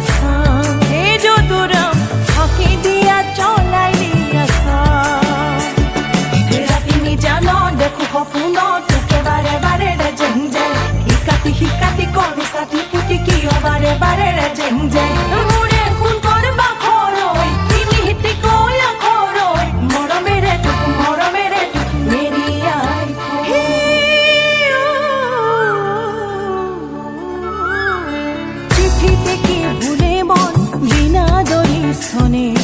আশা হে যদুরাম, ফাঁকি দিয়া চলাইলি আশা তুমি জানো, দেখো হপুন তোকে বারে বারে রে জেঞ্জে হিকাতি হিকাতি করি সাথী পুটি কি বারে বারে রে জেঞ্জে পিছনে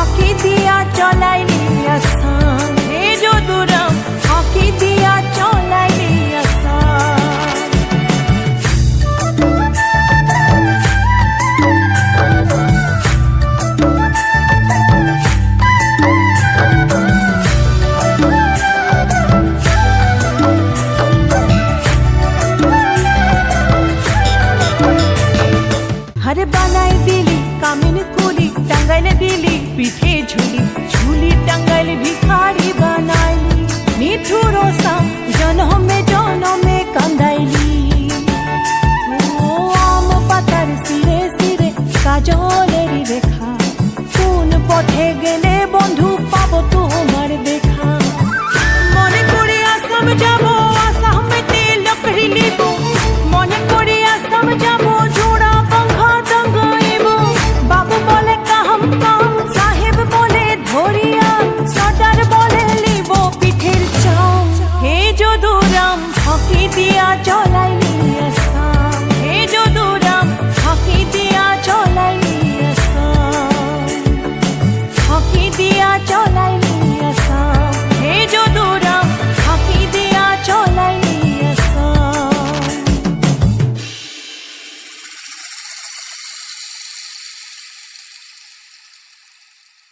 ফাঁকি দিয়া চলাইলি করে বানাই দিলি কামিন কুলি টাঙ্গাইলে দিলি পিঠে ঝুলি ঝুলি টাঙ্গাইলে ভিখারি বানাইলি।